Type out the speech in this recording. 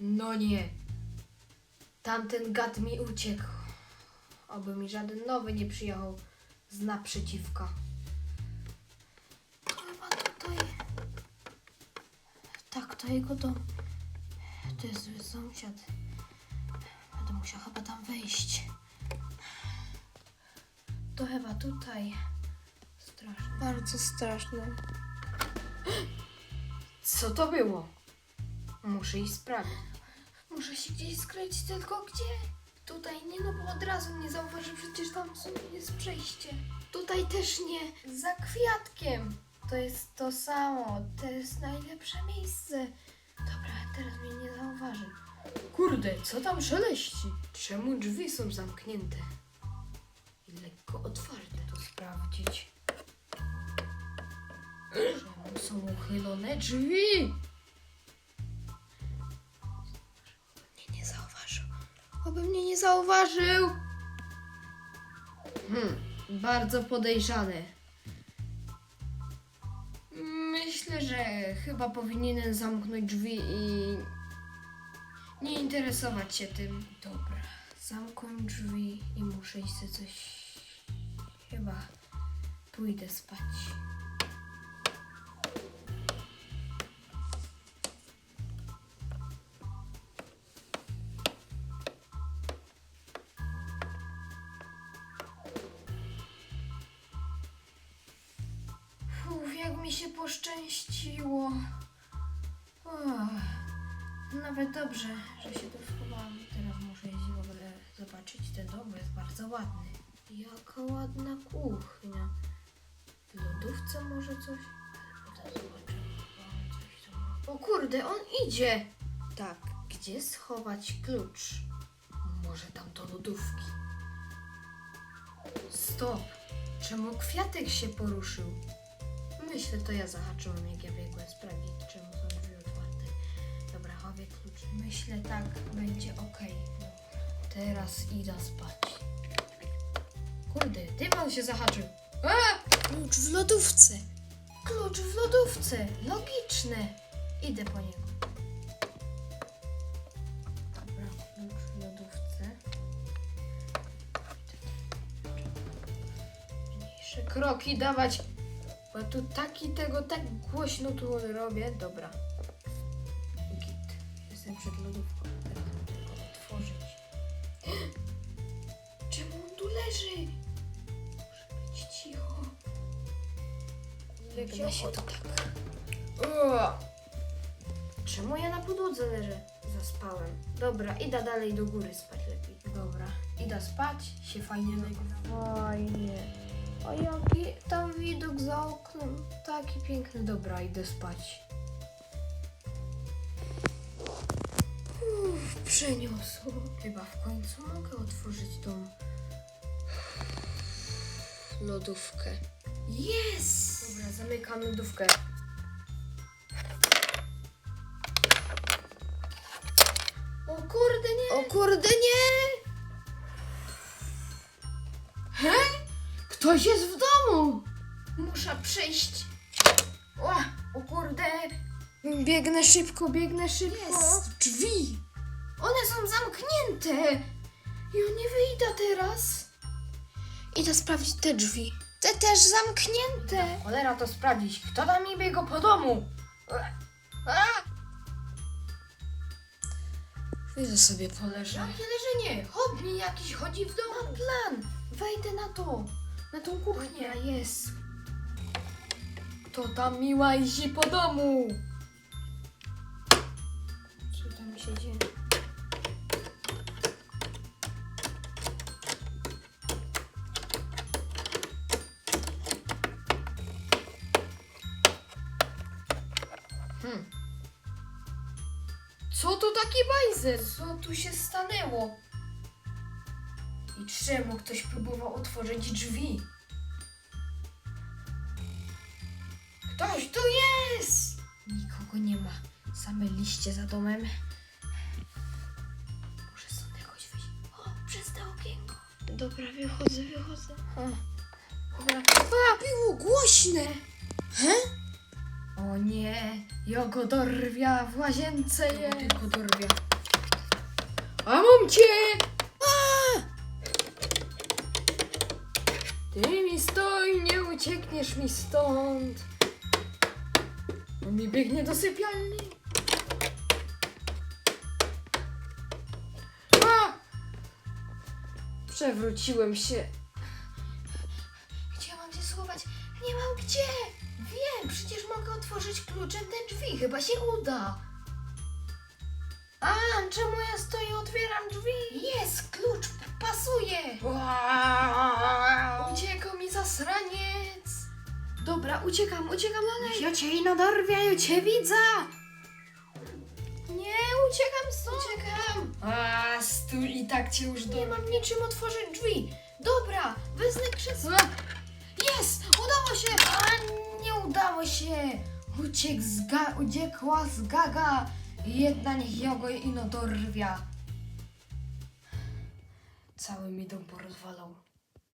No nie. Tamten gad mi uciekł. Oby mi żaden nowy nie przyjechał z naprzeciwka. To chyba tutaj. Tak, to jego dom. To jest zły sąsiad. Będę musiał chyba tam wejść. To chyba tutaj. Straszne. Bardzo straszne. Co to było? Muszę iść sprawdzić. Muszę się gdzieś skryć, tylko gdzie? Tutaj nie, no bo od razu mnie zauważy, przecież tam jest przejście. Tutaj też nie. Za kwiatkiem. To jest to samo. To jest najlepsze miejsce. Dobra, teraz mnie nie zauważy. Kurde, co tam szeleści? Czemu drzwi są zamknięte? I lekko otwarte. To sprawdzić. Czemu są uchylone drzwi? Oby mnie nie zauważył. Hmm, bardzo podejrzane. Myślę, że chyba powinienem zamknąć drzwi i nie interesować się tym. Dobra, zamknę drzwi i muszę iść coś. Chyba pójdę spać. Się poszczęściło. Nawet dobrze, że się tu schowałam. Teraz muszę iść w ogóle zobaczyć ten dom, jest bardzo ładny. Jaka ładna kuchnia. W lodówce może coś? Ale coś tu ma. O kurde, on idzie! Tak, gdzie schować klucz? Może tam do lodówki. Stop! Czemu kwiatek się poruszył? Myślę, to ja zahaczyłam, jak ja biegłem sprawdzić, czemu są drzwi otwarte. Dobra, chowię klucz. Myślę, tak będzie ok. Teraz idę spać. Kurde, dymon się zahaczył. A! Klucz w lodówce. Klucz w lodówce. Logiczne. Idę po niego. Dobra, klucz w lodówce. Mniejsze kroki dawać. Bo tu taki tego tak głośno tu robię. Dobra. Git. Jestem przed lodówką. Teraz otworzyć. Czemu on tu leży? Muszę być cicho. Wygląda się to tak. O! Czemu ja na podłodze leżę? Zaspałem. Dobra, idę dalej do góry spać lepiej. Dobra, idę spać, się fajnie nagra. Fajnie. A jaki tam widok za oknem? Taki piękny. Dobra, idę spać. Uff, przeniosło. Chyba w końcu mogę otworzyć tą lodówkę. Jest! Dobra, zamykam lodówkę. O kurde, nie! O kurde, nie! Ktoś jest w domu! Muszę przejść. O, o kurde! Biegnę szybko. Biegnę szybko. Jest drzwi. One są zamknięte! Ja nie wyjdę teraz. Idę sprawdzić te drzwi. Te też zamknięte. Cholera to sprawdzić. Kto tam mi biegł po domu? A! Wyjdę sobie poleżę. Jakie leżenie? Chodnik jakiś chodzi w domu. Mam plan. Wejdę na to. Na tą kuchnię. Jest. Kto tam mi łazi po domu? Co tam się dzieje? Hmm. Co to taki bajzer? Co tu się stanęło? I czemu ktoś próbował otworzyć drzwi? Ktoś tu jest! Nikogo nie ma. Same liście za domem. Muszę stąd jakoś wyjść. O, przez te okienko. Dobra, wychodzę, wychodzę. O, dobra. A, było głośne. He? O nie, Jogo dorwia w łazience jest. Tylko dorwia. A mam cię! Ty mi stoi, nie uciekniesz mi stąd. On mi biegnie do sypialni. A! Przewróciłem się. Gdzie mam się schować? Nie mam gdzie! Wiem, przecież mogę otworzyć kluczem te drzwi. Chyba się uda. A, czemu ja stoję, otwieram drzwi? Dobra, uciekam, uciekam dalej. Ja cię i nadorwia, ja cię widzę. Nie, uciekam stąd. Uciekam. A, stój i tak cię już do... Nie mam niczym otworzyć drzwi. Dobra, wezmę krzesło. Jest, udało się. A, nie udało się. Uciekł z ga... uciekła z gaga. Jedna niech jogo ino dorwia. Cały mi dom porozwalał.